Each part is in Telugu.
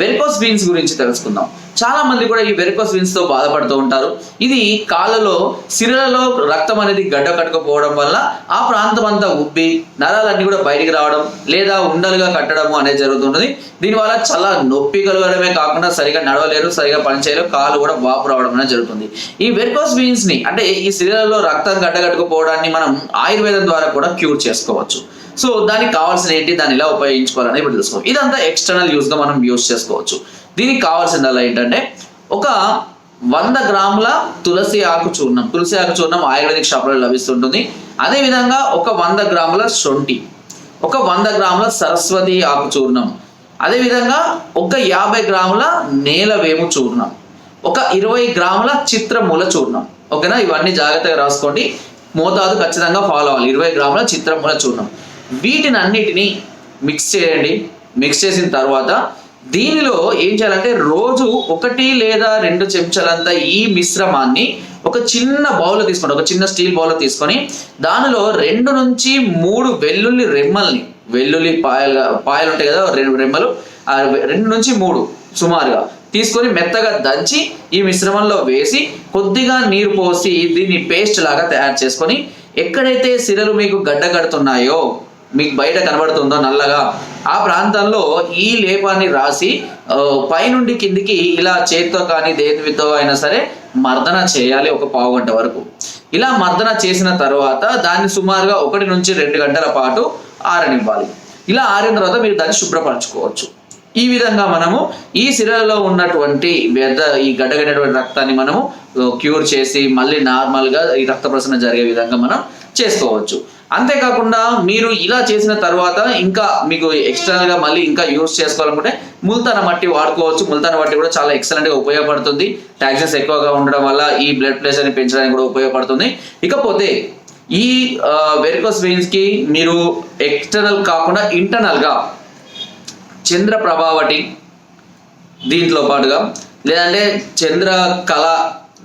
వెరికోస్ వీన్స్ గురించి తెలుసుకుందాం. చాలా మంది కూడా ఈ వెరికోస్ వీన్స్తో బాధపడుతూ ఉంటారు. ఇది కాళ్ళలో సిరలలో రక్తం అనేది గడ్డ కట్టుకుపోవడం వల్ల ఆ ప్రాంతం అంతా ఉబ్బి నరాలన్నీ కూడా బయటికి రావడం లేదా ఉండలుగా కట్టడం అనేది జరుగుతుంటుంది. దీనివల్ల చాలా నొప్పి కలగడమే కాకుండా సరిగా నడవలేరు సరిగా పనిచేయలేరు కాళ్ళు కూడా వాపు రావడం అనేది జరుగుతుంది. ఈ వెరికోస్ వీన్స్ని అంటే ఈ సిరలలో రక్తం గడ్డ కట్టుకుపోవడాన్ని మనం ఆయుర్వేదం ద్వారా కూడా క్యూర్ చేసుకోవచ్చు. సో దానికి కావాల్సిన ఏంటి? దాన్ని ఎలా ఉపయోగించుకోవాలని ఇప్పుడు తెలుసుకోవాలి ఇదంతా ఎక్స్టర్నల్ యూస్గా మనం యూస్ చేసుకోవచ్చు. దీనికి కావాల్సిందల్లా ఏంటంటే ఒక వంద గ్రాముల తులసి ఆకు చూర్ణం. తులసి ఆకు చూర్ణం ఆయుర్వేదిక్ షాప్లో లభిస్తుంటుంది. అదే విధంగా ఒక వంద గ్రాముల శొంఠి. ఒక వంద గ్రాముల సరస్వతి ఆకు చూర్ణం. అదే విధంగా ఒక యాభై గ్రాముల నేలవేము చూర్ణం. ఒక ఇరవై గ్రాముల చిత్రమూల చూర్ణం. ఓకేనా? ఇవన్నీ జాగ్రత్తగా రాసుకోండి. మోతాదు ఖచ్చితంగా ఫాలో అవ్వాలి. ఇరవై గ్రాముల చిత్రమూల చూర్ణం. వీటిని అన్నిటిని మిక్స్ చేయండి. మిక్స్ చేసిన తర్వాత దీనిలో ఏం చేయాలంటే రోజు ఒకటి లేదా రెండు చెంచాలంత ఈ మిశ్రమాన్ని ఒక చిన్న బౌల్లో తీసుకోండి. ఒక చిన్న స్టీల్ బౌల్లో తీసుకొని దానిలో రెండు నుంచి మూడు వెల్లుల్లి రెమ్మల్ని వెల్లుల్లి పాయలు పాయలు ఉంటాయి కదా రెండు రెమ్మలు రెండు నుంచి మూడు సుమారుగా తీసుకొని మెత్తగా దంచి ఈ మిశ్రమంలో వేసి కొద్దిగా నీరు పోసి దీన్ని పేస్ట్ లాగా తయారు చేసుకొని ఎక్కడైతే సిరలు మీకు గడ్డ కడుతున్నాయో మీకు బయట కనబడుతుందో నల్లగా ఆ ప్రాంతంలో ఈ లేపాన్ని రాసి పైనుండి కిందికి ఇలా చేతితో కానీ దేనితో అయినా సరే మర్దన చేయాలి ఒక పావు గంట వరకు. ఇలా మర్దన చేసిన తర్వాత దాన్ని సుమారుగా ఒకటి నుంచి రెండు గంటల పాటు ఆరనివ్వాలి. ఇలా ఆరిన తర్వాత మీరు దాన్ని శుభ్రపరచుకోవచ్చు. ఈ విధంగా మనము ఈ సిరలలో ఉన్నటువంటి వ్యర్థ ఈ గడ్డగడ్డటువంటి రక్తాన్ని మనము క్యూర్ చేసి మళ్ళీ నార్మల్గా ఈ రక్త ప్రసరణ జరిగే విధంగా మనం చేసుకోవచ్చు. అంతేకాకుండా మీరు ఇలా చేసిన తర్వాత ఇంకా మీకు ఎక్స్టర్నల్గా మళ్ళీ ఇంకా యూస్ చేసుకోవాలనుకుంటే ముల్తాన మట్టి వాడుకోవచ్చు. ముల్తాన మట్టి కూడా చాలా ఎక్సలెంట్గా ఉపయోగపడుతుంది. టాక్సెస్ ఎక్కువగా ఉండడం వల్ల ఈ బ్లడ్ ప్రెషర్ని పెంచడానికి కూడా ఉపయోగపడుతుంది. ఇకపోతే ఈ వెరికోస్ వెయిన్స్కి మీరు ఎక్స్టర్నల్ కాకుండా ఇంటర్నల్గా చంద్ర ప్రభావటి దీంట్లో పాటుగా లేదంటే చంద్ర కళ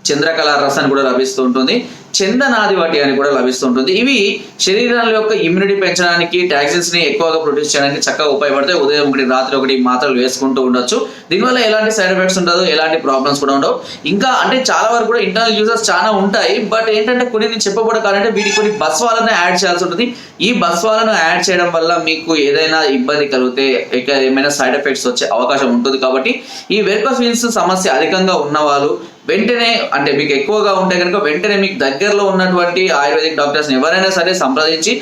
చంద్రకళ రసాన్ని కూడా లభిస్తూ ఉంటుంది చందనాది వాటి అని కూడా లభిస్తుంటుంది. ఇవి శరీరాల యొక్క ఇమ్యూనిటీ పెంచడానికి టాక్సిన్స్ని ఎక్కువగా ప్రొడ్యూస్ చేయడానికి చక్కగా ఉపయోగపడతాయి. ఉదయం ఒకటి రాత్రి ఒకటి మాత్రలు వేసుకుంటూ ఉండొచ్చు. దీనివల్ల ఎలాంటి సైడ్ ఎఫెక్ట్స్ ఉండదు ఎలాంటి ప్రాబ్లమ్స్ కూడా ఉండవు. ఇంకా అంటే చాలా వరకు కూడా ఇంటర్నల్ యూజర్స్ చాలా ఉంటాయి. బట్ ఏంటంటే కొన్ని నేను చెప్పకూడదు కాదంటే వీటికి కొన్ని బస్వాలను యాడ్ చేయాల్సి ఉంటుంది. ఈ బస్వాలను యాడ్ చేయడం వల్ల మీకు ఏదైనా ఇబ్బంది కలిగితే ఏమైనా సైడ్ ఎఫెక్ట్స్ వచ్చే అవకాశం ఉంటుంది. కాబట్టి ఈ వెర్కోఫిన్స్ సమస్య అధికంగా ఉన్నవాళ్ళు వెంటనే అంటే మీకు ఎక్కువగా ఉంటే కనుక వెంటనే మీకు దగ్గరలో ఉన్నటువంటి ఆయుర్వేదిక్ డాక్టర్స్ ఎవరైనా సరే సంప్రదించి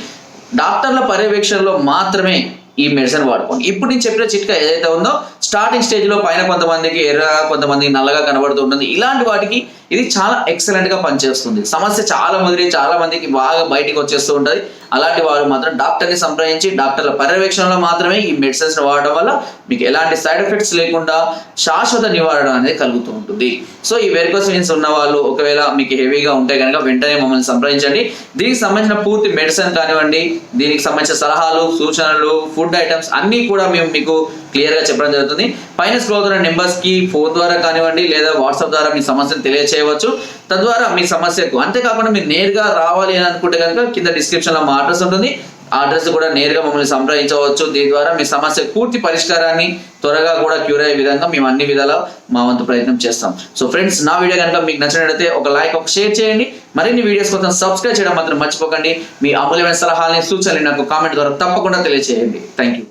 డాక్టర్ల పర్యవేక్షణలో మాత్రమే ఈ మెడిసిన్ వాడుకోండి. ఇప్పుడు నేను చెప్పిన చిట్కా ఏదైతే ఉందో స్టార్టింగ్ స్టేజ్లో పైన కొంతమందికి ఎర్రగా కొంతమందికి నల్లగా కనబడుతుంటుంది ఇలాంటి వాటికి ఇది చాలా ఎక్సలెంట్గా పనిచేస్తుంది. సమస్య చాలా ముదిరి చాలా మందికి బాగా బయటికి వచ్చేస్తూ ఉంటుంది. అలాంటి వారు మాత్రం డాక్టర్ని సంప్రదించి డాక్టర్ల పర్యవేక్షణలో మాత్రమే ఈ మెడిసిన్స్ వాడడం వల్ల మీకు ఎలాంటి సైడ్ ఎఫెక్ట్స్ లేకుండా శాశ్వత నివారణ అనేది కలుగుతూ ఉంటుంది. సో ఈ వెరికోస్ వెయిన్స్ ఉన్న వాళ్ళు ఒకవేళ మీకు హెవీగా ఉంటే కనుక వెంటనే మమ్మల్ని సంప్రదించండి. దీనికి సంబంధించిన పూర్తి మెడిసిన్ కానివ్వండి దీనికి సంబంధించిన సలహాలు సూచనలు ఫుడ్ ఫుడ్ ఐటమ్స్ అన్నీ కూడా మేము మీకు క్లియర్గా చెప్పడం జరుగుతుంది. పైన స్క్రోల్ అవుతున్న నెంబర్స్కి ఫోన్ ద్వారా కానివ్వండి లేదా వాట్సాప్ ద్వారా మీ సమస్యను తెలియచేయవచ్చు. తద్వారా మీ సమస్యకు అంతేకాకుండా మీరు నేరుగా రావాలి అని అనుకుంటే కనుక కింద డిస్క్రిప్షన్లో మా అడ్రస్ ఉంటుంది. ఆ అడ్రస్ కూడా నేరుగా మమ్మల్ని సంప్రదించవచ్చు. దీని ద్వారా మీ సమస్య పూర్తి పరిష్కారాన్ని త్వరగా కూడా క్యూర్ అయ్యే విధంగా మేము అన్ని విధాలా మా వంతు ప్రయత్నం చేస్తాం. సో ఫ్రెండ్స్ నా వీడియో కనుక మీకు నచ్చినట్లయితే ఒక లైక్ ఒక షేర్ చేయండి. మరిన్ని వీడియోస్ కోసం సబ్స్క్రైబ్ చేయడం మాత్రం మర్చిపోకండి. మీ అమూల్యమైన సలహాలని సూచనలు నాకు కామెంట్ ద్వారా తప్పకుండా తెలియజేయండి థ్యాంక్ యూ